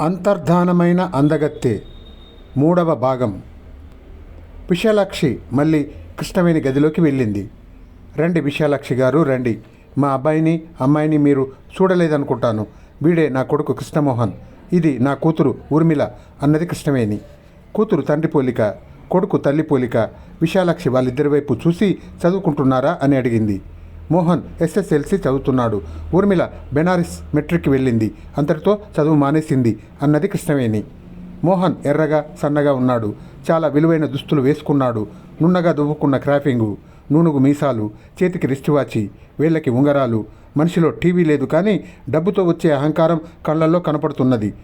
అంతర్ధానమైన అందగత్తె. మూడవ భాగం. విశాలాక్షి మళ్ళీ కృష్ణవేణి గదిలోకి వెళ్ళింది. రండి విశాలాక్షి గారు రండి. మా అబ్బాయిని అమ్మాయిని మీరు చూడలేదనుకుంటాను. వీడే నా కొడుకు కృష్ణమోహన్. ఇది నా కూతురు ఊర్మిళ అన్నది కృష్ణవేణి. కూతురు తండ్రి పోలిక కొడుకు తల్లి పోలిక విశాలాక్షి వాళ్ళిద్దరి వైపు చూసి చదువుకుంటున్నారా అని అడిగింది. మోహన్ ఎస్ఎస్ఎల్సి చదువుతున్నాడు. ఊర్మిళ బెనారస్ మెట్రిక్కి వెళ్ళింది. అంతటితో చదువు మానేసింది అన్నది కృష్ణవేణి. మోహన్ ఎర్రగా సన్నగా ఉన్నాడు. చాలా విలువైన దుస్తులు వేసుకున్నాడు. నున్నగా దువ్వుకున్న క్రాఫింగు నూనుగు మీసాలు చేతికి రిస్ట్ వాచి వేళ్ళకి ఉంగరాలు. మనిషిలో టీవీ లేదు కానీ డబ్బుతో వచ్చే అహంకారం కళ్ళల్లో కనపడుతున్నది.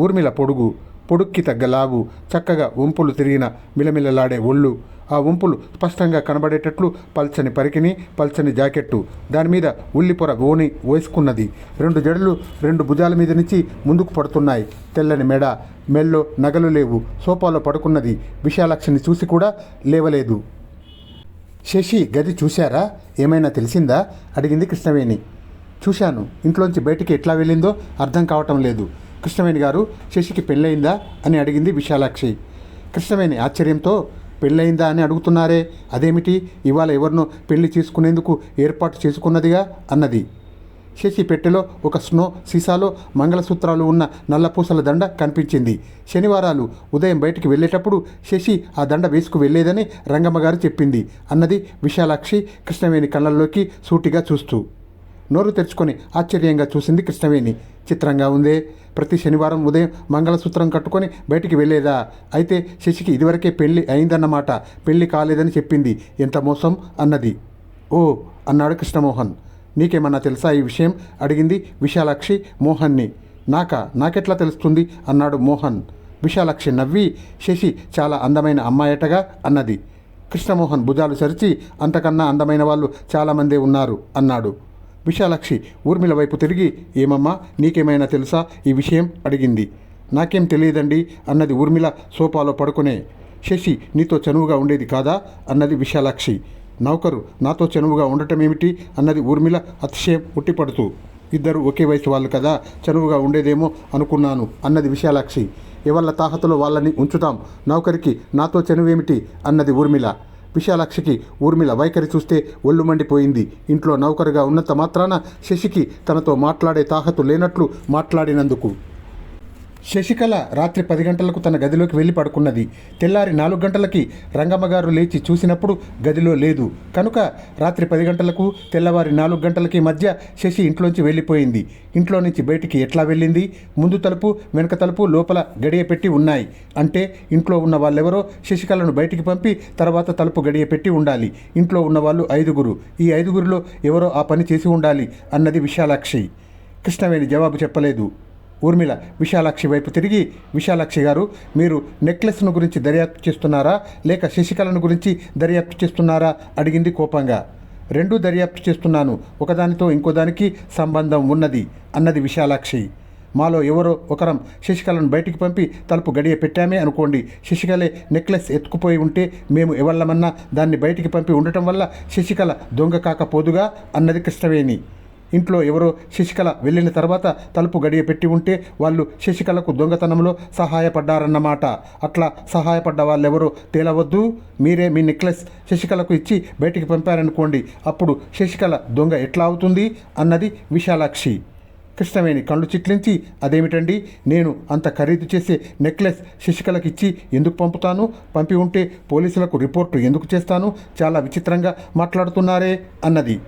ఊర్మిళ పొడుగు పొడుక్కి తగ్గ లావు చక్కగా వంపులు తిరిగిన మిలమిలలాడే ఒళ్ళు ఆ వంపులు స్పష్టంగా కనబడేటట్లు పల్చని పరికిని పల్చని జాకెట్టు. దాని మీద ఉల్లిపొర ఓని వేసుకున్నది. రెండు జడలు రెండు భుజాల మీద నుంచి ముందుకు పడుతున్నాయి. తెల్లని మెడ మెల్లో నగలు లేవు. సోఫాలో పడుకున్నది. విశాలాక్షిని చూసి కూడా లేవలేదు. శశి గది చూశారా? ఏమైనా తెలిసిందా? అడిగింది కృష్ణవేణి. చూశాను. ఇంట్లోంచి బయటికి ఎట్లా వెళ్ళిందో అర్థం కావటం లేదు. కృష్ణవేణి గారు శశికి పెళ్ళయిందా? అని అడిగింది విశాలాక్షి. కృష్ణవేణి ఆశ్చర్యంతో పెళ్ళయిందా అని అడుగుతున్నారే? అదేమిటి? ఇవాళ ఎవరినో పెళ్ళి చేసుకునేందుకు ఏర్పాటు చేసుకున్నదిగా? అన్నది. శశి పెట్టెలో ఒక స్నో సీసాలో మంగళసూత్రాలు ఉన్న నల్లపూసల దండ కనిపించింది. శనివారాలు ఉదయం బయటికి వెళ్ళేటప్పుడు శశి ఆ దండ వేసుకు వెళ్ళేదని రంగమ్మ గారు చెప్పింది. అన్నది విశాలాక్షి కృష్ణవేణి కళ్ళల్లోకి సూటిగా చూస్తూ. నోరు తెరుచుకొని ఆశ్చర్యంగా చూసింది కృష్ణవేణి. చిత్రంగా ఉందే? ప్రతి శనివారం ఉదయం మంగళసూత్రం కట్టుకొని బయటికి వెళ్ళేదా? అయితే శశికి ఇదివరకే పెళ్ళి అయిందన్నమాట. పెళ్ళి కాలేదని చెప్పింది. ఎంత మోసం? అన్నది. ఓ అన్నాడు కృష్ణమోహన్. నీకేమన్నా తెలుసా ఈ విషయం? అడిగింది విశాలాక్షి మోహన్ని. నాకా? నాకెట్లా తెలుస్తుంది? అన్నాడు మోహన్. విశాలాక్షి నవ్వి శశి చాలా అందమైన అమ్మాయటగా అన్నది. కృష్ణమోహన్ భుజాలు సరిచి అంతకన్నా అందమైన వాళ్ళు చాలామందే ఉన్నారు అన్నాడు. విశాలాక్షి ఊర్మిళ వైపు తిరిగి ఏమమ్మా నీకేమైనా తెలుసా? ఈ విషయం? అడిగింది. నాకేం తెలియదండి అన్నది ఊర్మిళ సోఫాలో పడుకునే. శశి నీతో చనువుగా ఉండేది కాదా? అన్నది విశాలాక్షి. నౌకరు నాతో చనువుగా ఉండటం ఏమిటి అన్నది ఊర్మిళ అతిశయం ఉట్టిపడుతూ. ఇద్దరు ఒకే వయసు వాళ్ళు కదా చనువుగా ఉండేదేమో అనుకున్నాను అన్నది విశాలాక్షి. ఎవళ్ళ తాహతలో వాళ్ళని ఉంచుతాం. నౌకరికి నాతో చనువేమిటి? అన్నది ఊర్మిళ. విశాలాక్షికి ఊర్మిళ వైఖరి చూస్తే ఒళ్ళు మండిపోయింది. ఇంట్లో నౌకరుగా ఉన్నంత మాత్రాన శశికి తనతో మాట్లాడే తాహతు లేనట్లు మాట్లాడినందుకు. శశికళ రాత్రి పది గంటలకు తన గదిలోకి వెళ్ళి పడుకున్నది. తెల్లారి నాలుగు గంటలకి రంగమ్మగారు లేచి చూసినప్పుడు గదిలో లేదు. కనుక రాత్రి పది గంటలకు తెల్లవారి నాలుగు గంటలకి మధ్య శశి ఇంట్లోంచి వెళ్ళిపోయింది. ఇంట్లో నుంచి బయటికి ఎట్లా వెళ్ళింది? ముందు తలుపు వెనక తలుపు లోపల గడియ పెట్టి ఉన్నాయి. అంటే ఇంట్లో ఉన్న వాళ్ళెవరో శశికళను బయటికి పంపి తర్వాత తలుపు గడియ పెట్టి ఉండాలి. ఇంట్లో ఉన్న వాళ్ళు ఐదుగురు. ఈ ఐదుగురిలో ఎవరో ఆ పని చేసి ఉండాలి అన్నది విశాలాక్షి. కృష్ణవేణి జవాబు చెప్పలేదు. ఊర్మిళ విశాలాక్షి వైపు తిరిగి విశాలాక్షి గారు మీరు నెక్లెస్ను గురించి దర్యాప్తు చేస్తున్నారా? లేక శశికళను గురించి దర్యాప్తు చేస్తున్నారా? అడిగింది కోపంగా. రెండూ దర్యాప్తు చేస్తున్నాను. ఒకదానితో ఇంకోదానికి సంబంధం ఉన్నది అన్నది విశాలాక్షి. మాలో ఎవరో ఒకరం శశికళను బయటికి పంపి తలుపు గడియ పెట్టామే అనుకోండి. శశికళే నెక్లెస్ ఎత్తుకుపోయి ఉంటే మేము ఎవళ్ళమన్నా దాన్ని బయటికి పంపి ఉండటం వల్ల శశికళ దొంగ కాకపోదుగా అన్నది కృష్ణవేణి. ఇంట్లో ఎవరో శశికళ వెళ్ళిన తర్వాత తలుపు గడియ పెట్టి ఉంటే వాళ్ళు శశికళకు దొంగతనంలో సహాయపడ్డారన్నమాట. అట్లా సహాయపడ్డ వాళ్ళెవరో తేలవద్దు. మీరే మీ నెక్లెస్ శశికళకు ఇచ్చి బయటికి పంపారనుకోండి. అప్పుడు శశికళ దొంగ ఎట్లా అవుతుంది అన్నది విశాలాక్షి. కృష్ణవేణి కళ్ళు చిట్లించి అదేమిటండి? నేను అంత ఖరీదు చేసే నెక్లెస్ శశికళకి ఇచ్చి ఎందుకు పంపుతాను? పంపి ఉంటే పోలీసులకు రిపోర్టు ఎందుకు చేస్తాను? చాలా విచిత్రంగా మాట్లాడుతున్నారే అన్నది.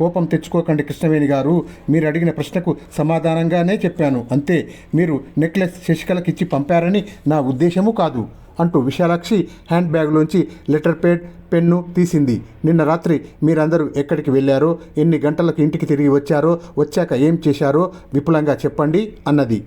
కోపం తెచ్చుకోకండి కృష్ణవేణి గారు. మీరు అడిగిన ప్రశ్నకు సమాధానంగానే చెప్పాను. అంతే మీరు నెక్లెస్ శశికళకి ఇచ్చి పంపారని నా ఉద్దేశము కాదు అంటూ విశాలాక్షి హ్యాండ్ బ్యాగ్లోంచి లెటర్ పేడ్ పెన్ను తీసింది. నిన్న రాత్రి మీరందరూ ఎక్కడికి వెళ్ళారో ఎన్ని గంటలకు ఇంటికి తిరిగి వచ్చారో వచ్చాక ఏం చేశారో విపులంగా చెప్పండి అన్నది.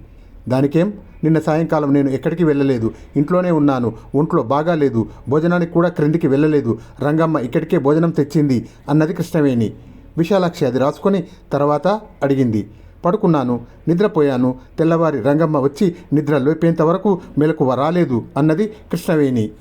దానికేం? నిన్న సాయంకాలం నేను ఎక్కడికి వెళ్ళలేదు. ఇంట్లోనే ఉన్నాను. ఒంట్లో బాగాలేదు భోజనానికి కూడా క్రిందికి వెళ్ళలేదు. రంగమ్మ ఇక్కడికే భోజనం తెచ్చింది అన్నది కృష్ణవేణి. విశాలాక్షి అది రాసుకొని తర్వాత అడిగింది. పడుకున్నాను నిద్రపోయాను. తెల్లవారి రంగమ్మ వచ్చి నిద్ర లోపేంత వరకు మెలకువ రాలేదు అన్నది కృష్ణవేణి.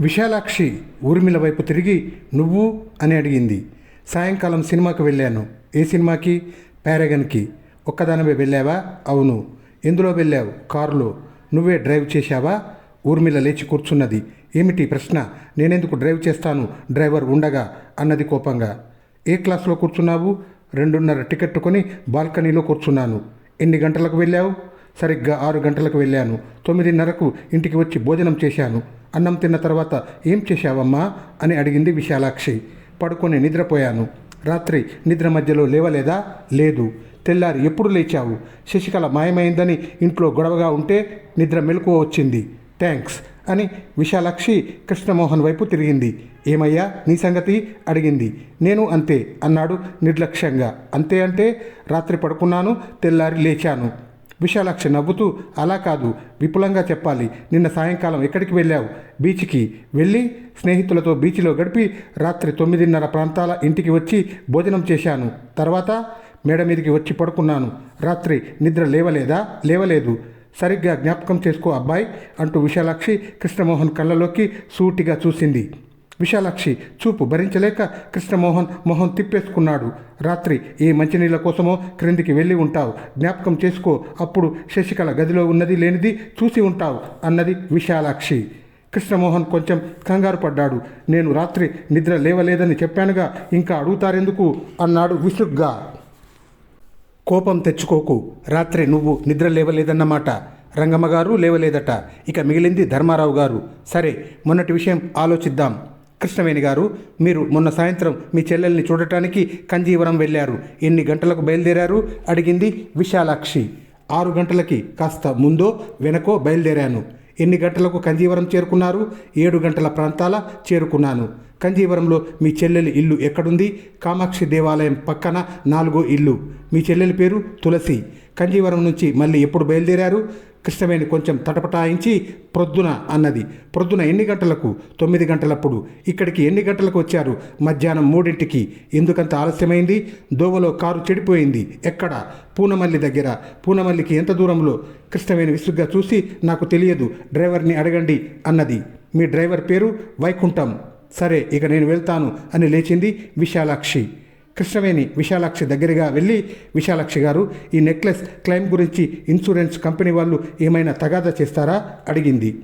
విశాలాక్షి ఊర్మిళ వైపు తిరిగి నువ్వు అని అడిగింది. సాయంకాలం సినిమాకి వెళ్ళాను. ఏ సినిమాకి? పారగన్కి ఒక్కదానివే వెళ్ళావా? అవును. ఎందులో వెళ్ళావు? కారులో. నువ్వే డ్రైవ్ చేశావా? ఊర్మిళ లేచి కూర్చున్నది. ఏమిటి ప్రశ్న? నేనెందుకు డ్రైవ్ చేస్తాను? డ్రైవర్ ఉండగా? అన్నది కోపంగా. ఏ క్లాస్లో కూర్చున్నావు? రెండున్నర టికెట్ కొని బాల్కనీలో కూర్చున్నాను. ఎన్ని గంటలకు వెళ్ళావు? సరిగ్గా ఆరు గంటలకు వెళ్ళాను. తొమ్మిదిన్నరకు ఇంటికి వచ్చి భోజనం చేశాను. అన్నం తిన్న తర్వాత ఏం చేశావమ్మా? అని అడిగింది విశాలాక్షి. పడుకొని నిద్రపోయాను. రాత్రి నిద్ర మధ్యలో లేవలేదా? లేదు. తెల్లారి ఎప్పుడు లేచావు? శశికళ మాయమైందని ఇంట్లో గొడవగా ఉంటే నిద్ర మెలకువ వచ్చింది. థ్యాంక్స్ అని విశాలాక్షి కృష్ణమోహన్ వైపు తిరిగింది. ఏమయ్యా నీ సంగతి? అడిగింది. నేను అంతే అన్నాడు నిర్లక్ష్యంగా. అంతే అంటే రాత్రి పడుకున్నాను తెల్లారి లేచాను. విశాలాక్షి నవ్వుతూ అలా కాదు విపులంగా చెప్పాలి. నిన్న సాయంకాలం ఎక్కడికి వెళ్ళావు? బీచ్కి. వెళ్ళి స్నేహితులతో బీచ్లో గడిపి రాత్రి తొమ్మిదిన్నర ప్రాంతాల ఇంటికి వచ్చి భోజనం చేశాను. తర్వాత మేడ మీదకి వచ్చి పడుకున్నాను. రాత్రి నిద్ర లేవలేదా? లేవలేదు. సరిగ్గా జ్ఞాపకం చేసుకో అబ్బాయి అంటూ విశాలాక్షి కృష్ణమోహన్ కళ్ళలోకి సూటిగా చూసింది. విశాలాక్షి చూపు భరించలేక కృష్ణమోహన్ మొహం తిప్పేసుకున్నాడు. రాత్రి ఏ మంచినీళ్ళ కోసమో క్రిందికి వెళ్ళి ఉంటావు. జ్ఞాపకం చేసుకో అప్పుడు శశికళ గదిలో ఉన్నది లేనిది చూసి ఉంటావు అన్నది విశాలాక్షి. కృష్ణమోహన్ కొంచెం కంగారు పడ్డాడు. నేను రాత్రి నిద్ర లేవలేదని చెప్పానుగా ఇంకా అడుగుతారెందుకు? అన్నాడు విసుగ్గా. కోపం తెచ్చుకోకు. రాత్రి నువ్వు నిద్ర లేవలేదన్నమాట రంగమ్మ గారు లేవలేదట. ఇక మిగిలింది ధర్మారావు గారు. సరే మొన్నటి విషయం ఆలోచిద్దాం. కృష్ణవేణి గారు మీరు మొన్న సాయంత్రం మీ చెల్లెల్ని చూడటానికి కంజీవరం వెళ్ళారు. ఎన్ని గంటలకు బయలుదేరారు? అడిగింది విశాలాక్షి. ఆరు గంటలకి కాస్త ముందో వెనకో బయలుదేరాను. ఎన్ని గంటలకు కంజీవరం చేరుకున్నారు? ఏడు గంటల ప్రాంతాల చేరుకున్నాను. కంజీవరంలో మీ చెల్లెలి ఇల్లు ఎక్కడుంది? కామాక్షి దేవాలయం పక్కన నాలుగో ఇల్లు. మీ చెల్లెలి పేరు తులసి. కంజీవరం నుంచి మళ్ళీ ఎప్పుడు బయలుదేరారు? కృష్ణవేణి కొంచెం తటపటాయించి ప్రొద్దున అన్నది. ప్రొద్దున ఎన్ని గంటలకు? తొమ్మిది గంటలప్పుడు. ఇక్కడికి ఎన్ని గంటలకు వచ్చారు? మధ్యాహ్నం మూడింటికి. ఎందుకంత ఆలస్యమైంది? దోవలో కారు చెడిపోయింది. ఎక్కడ? పూనమల్లి దగ్గర. పూనమల్లికి ఎంత దూరంలో? కృష్ణవేణి విసుగ్గా చూసి నాకు తెలియదు. డ్రైవర్ని అడగండి అన్నది. మీ డ్రైవర్ పేరు వైకుంఠం. సరే ఇక నేను వెళ్తాను అని లేచింది విశాలాక్షి. కృష్ణవేణి విశాలాక్షి దగ్గరగా వెళ్ళి విశాలాక్షి గారు ఈ నెక్లెస్ క్లెయిమ్ గురించి ఇన్సూరెన్స్ కంపెనీ వాళ్ళు ఏమైనా తగాదా చేస్తారా? అడిగింది.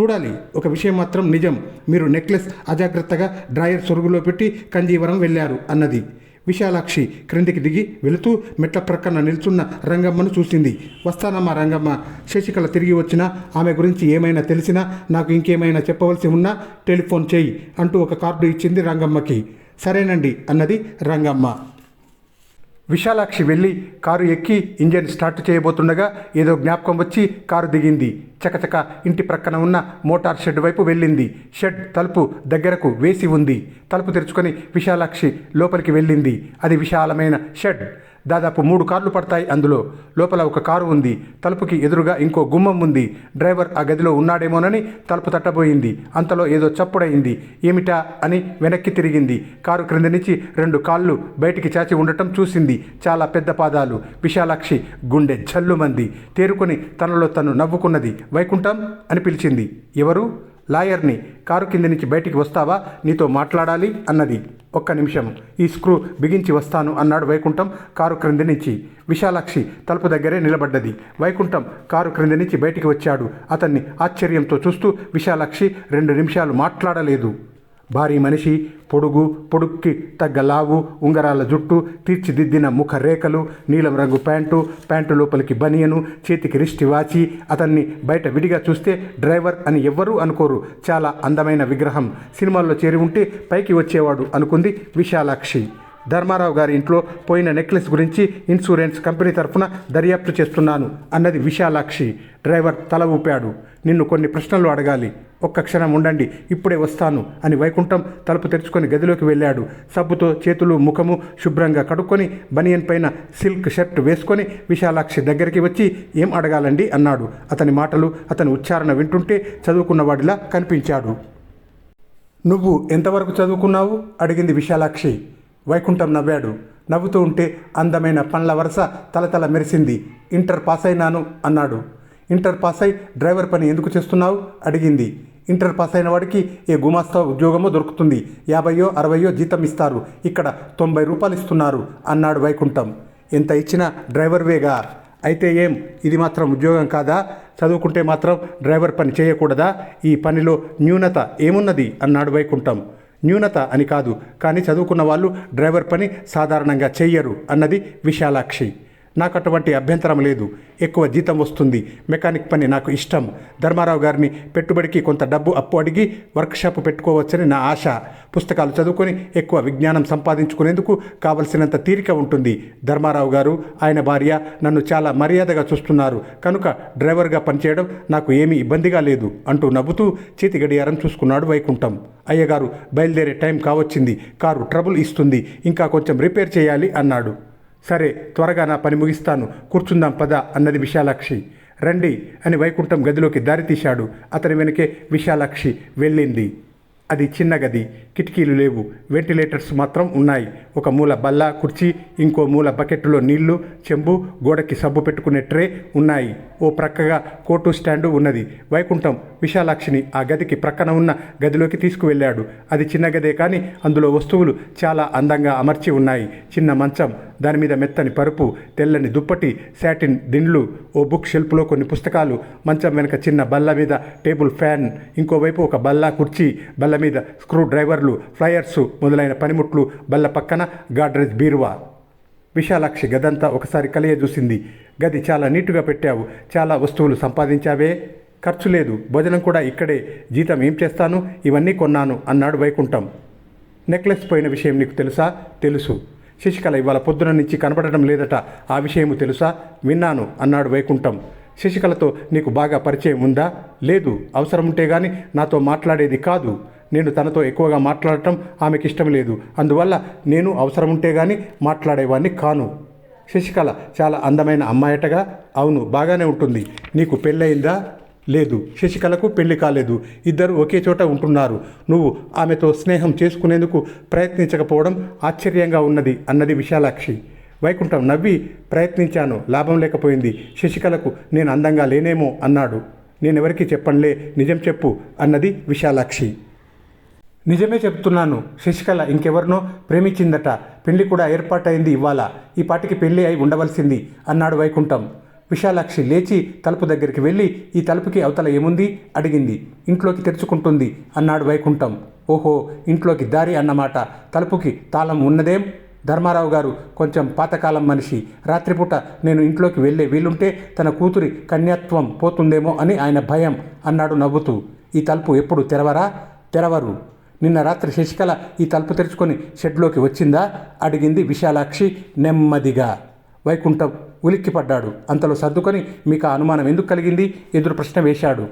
చూడాలి ఒక విషయం మాత్రం నిజం. మీరు నెక్లెస్ అజాగ్రత్తగా డ్రాయర్ సొరుగులో పెట్టి కంజీవరం వెళ్ళారు అన్నది. విశాలాక్షి క్రిందికి దిగి వెళుతూ మెట్ల ప్రక్కన నిల్చున్న రంగమ్మను చూసింది. వస్తానమ్మా రంగమ్మ. శశికళ తిరిగి వచ్చినా ఆమె గురించి ఏమైనా తెలిసినా నాకు ఇంకేమైనా చెప్పవలసి ఉన్నా టెలిఫోన్ చేయి అంటూ ఒక కార్డు ఇచ్చింది రంగమ్మకి. సరేనండి అన్నది రంగమ్మ. విశాలాక్షి వెళ్ళి కారు ఎక్కి ఇంజన్ స్టార్ట్ చేయబోతుండగా ఏదో జ్ఞాపకం వచ్చి కారు దిగింది. చకచక ఇంటి ప్రక్కన ఉన్న మోటార్ షెడ్ వైపు వెళ్ళింది. షెడ్ తలుపు దగ్గరకు వేసి ఉంది. తలుపు తెరుచుకొని విశాలాక్షి లోపలికి వెళ్ళింది. అది విశాలమైన షెడ్. దాదాపు మూడు కార్లు పడతాయి. అందులో లోపల ఒక కారు ఉంది. తలుపుకి ఎదురుగా ఇంకో గుమ్మం ఉంది. డ్రైవర్ ఆ గదిలో ఉన్నాడేమోనని తలుపు తట్టబోయింది. అంతలో ఏదో చప్పుడైంది ఏమిటా అని వెనక్కి తిరిగింది. కారు క్రింద నుంచి రెండు కాళ్ళు బయటికి చాచి ఉండటం చూసింది. చాలా పెద్ద పాదాలు. విశాలాక్షి గుండె జల్లుమంది. తేరుకొని తనలో తను నవ్వుకున్నది. వైకుంఠం అని పిలిచింది. ఎవరు? లాయర్ని కారు కింద నుంచి బయటికి వస్తావా? నీతో మాట్లాడాలి అన్నది. ఒక్క నిమిషం. ఈ స్క్రూ బిగించి వస్తాను అన్నాడు వైకుంఠం కారు క్రింది నుంచి. విశాలాక్షి తలుపు దగ్గరే నిలబడ్డది. వైకుంఠం కారు క్రింది నుంచి బయటికి వచ్చాడు. అతన్ని ఆశ్చర్యంతో చూస్తూ విశాలాక్షి రెండు నిమిషాలు మాట్లాడలేదు. భారీ మనిషి పొడుగు పొడుక్కి తగ్గ లావు ఉంగరాల జుట్టు తీర్చిదిద్దిన ముఖ రేఖలు నీలం రంగు ప్యాంటు ప్యాంటు లోపలికి బనియను చేతికి రిష్టి వాచి అతన్ని బయట విడిగా చూస్తే డ్రైవర్ అని ఎవ్వరూ అనుకోరు. చాలా అందమైన విగ్రహం. సినిమాల్లో చేరి ఉంటే పైకి వచ్చేవాడు అనుకుంది విశాలాక్షి. ధర్మారావు గారి ఇంట్లో పోయిన నెక్లెస్ గురించి ఇన్సూరెన్స్ కంపెనీ తరఫున దర్యాప్తు చేస్తున్నాను అన్నది విశాలాక్షి. డ్రైవర్ తల ఊపాడు. నిన్ను కొన్ని ప్రశ్నలు అడగాలి. ఒక్క క్షణం ఉండండి ఇప్పుడే వస్తాను అని వైకుంఠం తలుపు తెరుచుకొని గదిలోకి వెళ్ళాడు. సబ్బుతో చేతులు ముఖము శుభ్రంగా కడుక్కొని బనియన్ పైన సిల్క్ షర్ట్ వేసుకొని విశాలాక్షి దగ్గరికి వచ్చి ఏం అడగాలండి? అన్నాడు. అతని మాటలు అతని ఉచ్చారణ వింటుంటే చదువుకున్నవాడిలా కనిపించాడు. నువ్వు ఎంతవరకు చదువుకున్నావు? అడిగింది విశాలాక్షి. వైకుంఠం నవ్వాడు. నవ్వుతూ ఉంటే అందమైన పండ్ల వరుస తలతల మెరిసింది. ఇంటర్ పాస్ అయినాను అన్నాడు. ఇంటర్ పాస్ అయి డ్రైవర్ పని ఎందుకు చేస్తున్నావు? అడిగింది. ఇంటర్ పాస్ అయిన వాడికి ఏ గుమాస్తా ఉద్యోగమో దొరుకుతుంది. యాభయో అరవయో జీతం ఇస్తారు. ఇక్కడ తొంభై రూపాయలు ఇస్తున్నారు అన్నాడు వైకుంఠం. ఎంత ఇచ్చినా డ్రైవర్వేగా అయితే ఏం? ఇది మాత్రం ఉద్యోగం కాదా? చదువుకుంటే మాత్రం డ్రైవర్ పని చేయకూడదా? ఈ పనిలో న్యూనత ఏమున్నది? అన్నాడు వైకుంఠం. న్యూనత అని కాదు కానీ చదువుకున్న వాళ్ళు డ్రైవర్ పని సాధారణంగా చెయ్యరు అన్నది విశాలాక్షి. నాకు అటువంటి అభ్యంతరం లేదు. ఎక్కువ జీతం వస్తుంది. మెకానిక్ పని నాకు ఇష్టం. ధర్మారావు గారిని పెట్టుబడికి కొంత డబ్బు అప్పు అడిగి వర్క్షాప్ పెట్టుకోవచ్చని నా ఆశ. పుస్తకాలు చదువుకొని ఎక్కువ విజ్ఞానం సంపాదించుకునేందుకు కావలసినంత తీరిక ఉంటుంది. ధర్మారావు గారు ఆయన భార్య నన్ను చాలా మర్యాదగా చూస్తున్నారు. కనుక డ్రైవర్గా పనిచేయడం నాకు ఏమీ ఇబ్బందిగా లేదు అంటూ నవ్వుతూ చేతి గడియారం చూసుకున్నాడు వైకుంఠం. అయ్యగారు బయలుదేరే టైం కావచ్చింది. కారు ట్రబుల్ ఇస్తుంది. ఇంకా కొంచెం రిపేర్ చేయాలి అన్నాడు. సరే త్వరగా నా పని ముగిస్తాను. కూర్చుందాం పద అన్నది విశాలాక్షి. రండి అని వైకుంఠం గదిలోకి దారి తీశాడు. అతని వెనకే విశాలాక్షి వెళ్ళింది. అది చిన్న గది కిటికీలు లేవు. వెంటిలేటర్స్ మాత్రం ఉన్నాయి. ఒక మూల బల్ల కుర్చీ ఇంకో మూల బకెట్లో నీళ్ళు చెంబు గోడకి సబ్బు పెట్టుకునే ట్రే ఉన్నాయి. ఓ ప్రక్కగా కోటు స్టాండు ఉన్నది. వైకుంఠం విశాలాక్షిని ఆ గదికి ప్రక్కన ఉన్న గదిలోకి తీసుకువెళ్ళాడు. అది చిన్న గదే కానీ అందులో వస్తువులు చాలా అందంగా అమర్చి ఉన్నాయి. చిన్న మంచం దాని మీద మెత్తని పరుపు తెల్లని దుప్పటి శాటిన్ దిండ్లు ఓ బుక్ షెల్ఫ్లో కొన్ని పుస్తకాలు మంచం వెనక చిన్న బల్ల మీద టేబుల్ ఫ్యాన్ ఇంకోవైపు ఒక బల్ల కుర్చీ బల్ల మీద స్క్రూ డ్రైవర్లు ఫ్లయర్స్ మొదలైన పనిముట్లు బల్ల పక్కన గాడ్రేజ్ బీరువా. విశాలాక్షి గదంతా ఒకసారి కలియ చూసింది. గది చాలా నీటుగా పెట్టావు చాలా వస్తువులు సంపాదించావే. ఖర్చు లేదు భోజనం కూడా ఇక్కడే జీతం ఏం చేస్తాను? ఇవన్నీ కొన్నాను అన్నాడు వైకుంఠం. నెక్లెస్ పోయిన విషయం నీకు తెలుసా? తెలుసు. శశికళ ఇవాళ పొద్దున నుంచి కనబడటం లేదట. ఆ విషయము తెలుసా? విన్నాను అన్నాడు వైకుంఠం. శశికళతో నీకు బాగా పరిచయం ఉందా? లేదు అవసరం ఉంటే గాని నాతో మాట్లాడేది కాదు. నేను తనతో ఎక్కువగా మాట్లాడటం ఆమెకి ఇష్టం లేదు. అందువల్ల నేను అవసరం ఉంటే గాని మాట్లాడేవాడిని కాను. శశికళ చాలా అందమైన అమ్మాయటగా? అవును బాగానే ఉంటుంది. నీకు పెళ్ళయిందా? లేదు. శశికళకు పెళ్ళి కాలేదు. ఇద్దరు ఒకే చోట ఉంటున్నారు. నువ్వు ఆమెతో స్నేహం చేసుకునేందుకు ప్రయత్నించకపోవడం ఆశ్చర్యంగా ఉన్నది అన్నది విశాలాక్షి. వైకుంఠం నవ్వి ప్రయత్నించాను. లాభం లేకపోయింది. శశికళకు నేను అందంగా లేనేమో అన్నాడు. నేనెవరికి చెప్పనులే. నిజం చెప్పు అన్నది విశాలాక్షి. నిజమే చెప్తున్నాను. శశికళ ఇంకెవరినో ప్రేమించిందట. పెళ్ళి కూడా ఏర్పాటైంది ఇవాళ. ఈ పాటికి పెళ్ళి అయి ఉండవలసింది అన్నాడు వైకుంఠం. విశాలాక్షి లేచి తలుపు దగ్గరికి వెళ్ళి ఈ తలుపుకి అవతల ఏముంది? అడిగింది. ఇంట్లోకి తెరుచుకుంటుంది అన్నాడు వైకుంఠం. ఓహో ఇంట్లోకి దారి అన్నమాట. తలుపుకి తాళం ఉన్నదేం? ధర్మారావు గారు కొంచెం పాతకాలం మనిషి. రాత్రిపూట నేను ఇంట్లోకి వెళ్ళే వీలుంటే తన కూతురి కన్యాత్వం పోతుందేమో అని ఆయన భయం అన్నాడు నవ్వుతూ. ఈ తలుపు ఎప్పుడు తెరవరా? తెరవరు. నిన్న రాత్రి శశికళ ఈ తలుపు తెరుచుకొని షెడ్లోకి వచ్చిందా? అడిగింది విశాలాక్షి నెమ్మదిగా. వైకుంఠం ఉలిక్కిపడ్డాడు. అంతలో సర్దుకొని మీకు ఆ అనుమానం ఎందుకు కలిగింది? ఎదురు ప్రశ్న వేశాడు.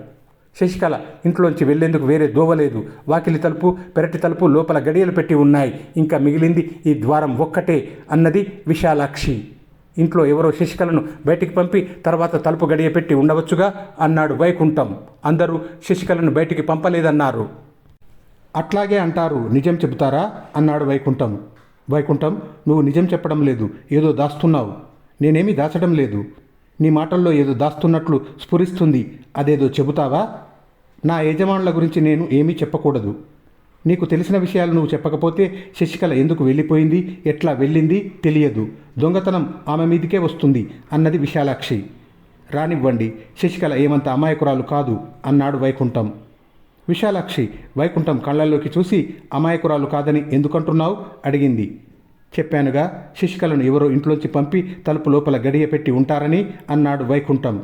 శశికళ ఇంట్లోంచి వెళ్ళేందుకు వేరే దోవలేదు వాకిలి తలుపు పెరటి తలుపు లోపల గడియలు పెట్టి ఉన్నాయి. ఇంకా మిగిలింది ఈ ద్వారం ఒక్కటే అన్నది విశాలాక్షి. ఇంట్లో ఎవరో శశికళను బయటికి పంపి తర్వాత తలుపు గడియ పెట్టి ఉండవచ్చుగా అన్నాడు వైకుంఠం. అందరూ శశికళను బయటికి పంపలేదన్నారు. అట్లాగే అంటారు నిజం చెబుతారా? అన్నాడు వైకుంఠం. వైకుంఠం నువ్వు నిజం చెప్పడం లేదు. ఏదో దాస్తున్నావు. నేనేమీ దాచడం లేదు. నీ మాటల్లో ఏదో దాస్తున్నట్లు స్ఫురిస్తుంది. అదేదో చెబుతావా? నా యజమానుల గురించి నేను ఏమీ చెప్పకూడదు. నీకు తెలిసిన విషయాలు నువ్వు చెప్పకపోతే శశికళ ఎందుకు వెళ్ళిపోయింది? ఎట్లా వెళ్ళింది? తెలియదు. దొంగతనం ఆమె మీదికే వస్తుంది అన్నది విశాలాక్షి. రానివ్వండి. శశికళ ఏమంత అమాయకురాలు కాదు అన్నాడు వైకుంఠం. విశాలాక్షి వైకుంఠం కళ్ళల్లోకి చూసి అమాయకురాలు కాదని ఎందుకంటున్నావు? అడిగింది. చెప్పానుగా శశికళను ఎవరో ఇంట్లోంచి పంపి తలుపు లోపల గడియ పెట్టి ఉంటారని అన్నాడు వైకుంఠం.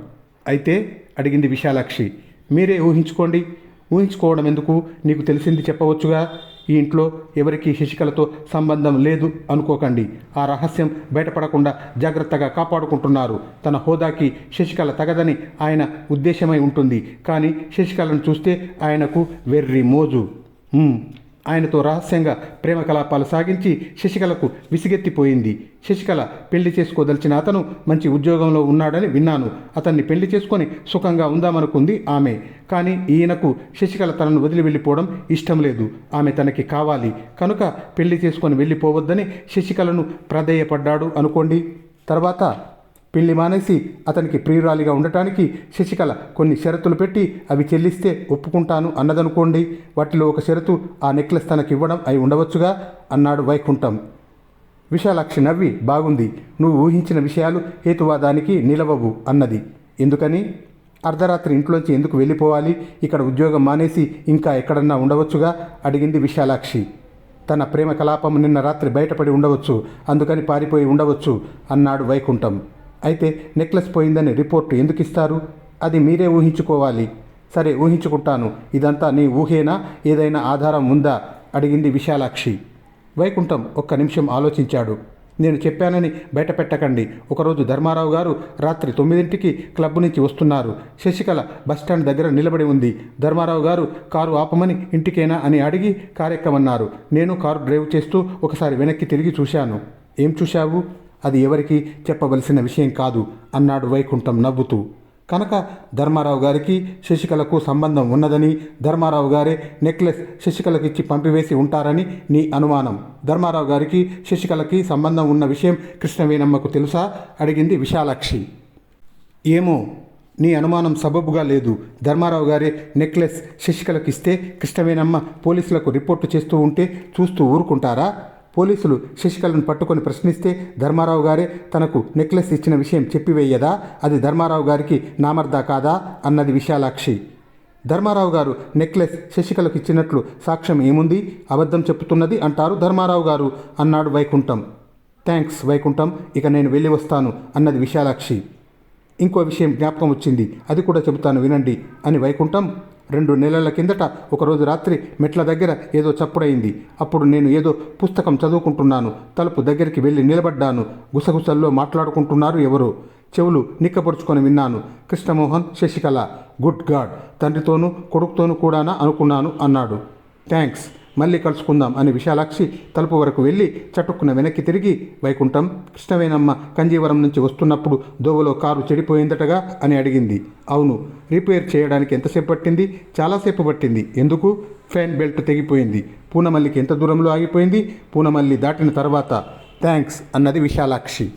అయితే అడిగింది విశాలాక్షి మీరే ఊహించుకోండి. ఊహించుకోవడం ఎందుకు? నీకు తెలిసింది చెప్పవచ్చుగా? ఈ ఇంట్లో ఎవరికి శశికళతో సంబంధం లేదు అనుకోకండి. ఆ రహస్యం బయటపడకుండా జాగ్రత్తగా కాపాడుకుంటున్నారు. తన హోదాకి శశికళ తగదని ఆయన ఉద్దేశమై ఉంటుంది. కానీ శశికళను చూస్తే ఆయనకు వెర్రి మోజు. ఆయనతో రహస్యంగా ప్రేమ కలాపాలు సాగించి శశికళకు విసిగెత్తిపోయింది. శశికళ పెళ్ళి చేసుకోదలిచిన అతను మంచి ఉద్యోగంలో ఉన్నాడని విన్నాను. అతన్ని పెళ్ళి చేసుకొని సుఖంగా ఉందామనుకుంది ఆమె. కానీ ఈయనకు శశికళ తనను వదిలి వెళ్ళిపోవడం ఇష్టం లేదు. ఆమె తనకి కావాలి. కనుక పెళ్ళి చేసుకొని వెళ్ళిపోవద్దని శశికళను ప్రాధేయపడ్డాడు అనుకోండి. తర్వాత పెళ్ళి మానేసి అతనికి ప్రియురాలిగా ఉండటానికి శశికళ కొన్ని షరతులు పెట్టి అవి చెల్లిస్తే ఒప్పుకుంటాను అన్నదనుకోండి. వాటిలో ఒక షరతు ఆ నెక్లెస్ తనకి ఇవ్వడం అయి ఉండవచ్చుగా అన్నాడు వైకుంఠం. విశాలాక్షి నవ్వి బాగుంది. నువ్వు ఊహించిన విషయాలు హేతువాదానికి నిలవవు అన్నది. ఎందుకని? అర్ధరాత్రి ఇంట్లోంచి ఎందుకు వెళ్ళిపోవాలి? ఇక్కడ ఉద్యోగం మానేసి ఇంకా ఎక్కడన్నా ఉండవచ్చుగా? అడిగింది విశాలాక్షి. తన ప్రేమ కలాపం నిన్న రాత్రి బయటపడి ఉండవచ్చు. అందుకని పారిపోయి ఉండవచ్చు అన్నాడు వైకుంఠం. అయితే నెక్లెస్ పోయిందని రిపోర్టు ఎందుకు ఇస్తారు? అది మీరే ఊహించుకోవాలి. సరే ఊహించుకుంటాను. ఇదంతా నీ ఊహేనా? ఏదైనా ఆధారం ఉందా? అడిగింది విశాలాక్షి. వైకుంఠం ఒక్క నిమిషం ఆలోచించాడు. నేను చెప్పానని బయట పెట్టకండి. ఒకరోజు ధర్మారావు గారు రాత్రి తొమ్మిదింటికి క్లబ్ నుంచి వస్తున్నారు. శశికళ బస్టాండ్ దగ్గర నిలబడి ఉంది. ధర్మారావు గారు కారు ఆపమని ఇంటికేనా? అని అడిగి కారెక్కమన్నారు. నేను కారు డ్రైవ్ చేస్తూ ఒకసారి వెనక్కి తిరిగి చూశాను. ఏం చూశావు? అది ఎవరికి చెప్పవలసిన విషయం కాదు అన్నాడు వైకుంఠం నవ్వుతూ. కనుక ధర్మారావు గారికి శశికళకు సంబంధం ఉన్నదని ధర్మారావు గారే నెక్లెస్ శశికళకి ఇచ్చి పంపివేసి ఉంటారని నీ అనుమానం. ధర్మారావు గారికి శశికళకి సంబంధం ఉన్న విషయం కృష్ణవేణమ్మకు తెలుసా? అడిగింది విశాలాక్షి. ఏమో నీ అనుమానం సబబుగా లేదు. ధర్మారావు గారే నెక్లెస్ శశికళకి ఇస్తే కృష్ణవేణమ్మ పోలీసులకు రిపోర్టు చేస్తూ ఉంటే చూస్తూ ఊరుకుంటారా? పోలీసులు శశికళను పట్టుకొని ప్రశ్నిస్తే ధర్మారావు గారే తనకు నెక్లెస్ ఇచ్చిన విషయం చెప్పివేయదా? అది ధర్మారావు గారికి నామర్దా కాదా? అన్నది విశాలాక్షి. ధర్మారావు గారు నెక్లెస్ శశికళకు ఇచ్చినట్లు సాక్ష్యం ఏముంది? అబద్ధం చెప్తున్నది అంటారు ధర్మారావు గారు అన్నాడు వైకుంఠం. థ్యాంక్స్ వైకుంఠం ఇక నేను వెళ్ళి వస్తాను అన్నది విశాలాక్షి. ఇంకో విషయం జ్ఞాపకం వచ్చింది అది కూడా చెబుతాను వినండి అని వైకుంఠం రెండు నెలల కిందట ఒకరోజు రాత్రి మెట్ల దగ్గర ఏదో చప్పుడైంది. అప్పుడు నేను ఏదో పుస్తకం చదువుకుంటున్నాను. తలుపు దగ్గరికి వెళ్ళి నిలబడ్డాను. గుసగుసల్లో మాట్లాడుకుంటున్నారు ఎవరు? చెవులు నిక్కపరుచుకొని విన్నాను. కృష్ణమోహన్ శశికళ. Good god! తండ్రితోనూ కొడుకుతోనూ కూడానా అనుకున్నాను అన్నాడు. థ్యాంక్స్ మళ్ళీ కలుసుకుందాం అని విశాలాక్షి తలుపు వరకు వెళ్ళి చటుక్కున వెనక్కి తిరిగి వైకుంఠం కృష్ణవేనమ్మ కంజీవరం నుంచి వస్తున్నప్పుడు దోవలో కారు చెడిపోయిందటగా? అని అడిగింది. అవును రిపేర్ చేయడానికి ఎంతసేపు పట్టింది? చాలాసేపు పట్టింది. ఎందుకు? ఫ్యాన్ బెల్ట్ తెగిపోయింది. పూనమల్లికి ఎంత దూరంలో ఆగిపోయింది? పూనమల్లి దాటిన తర్వాత థ్యాంక్స్ అన్నది విశాలాక్షి.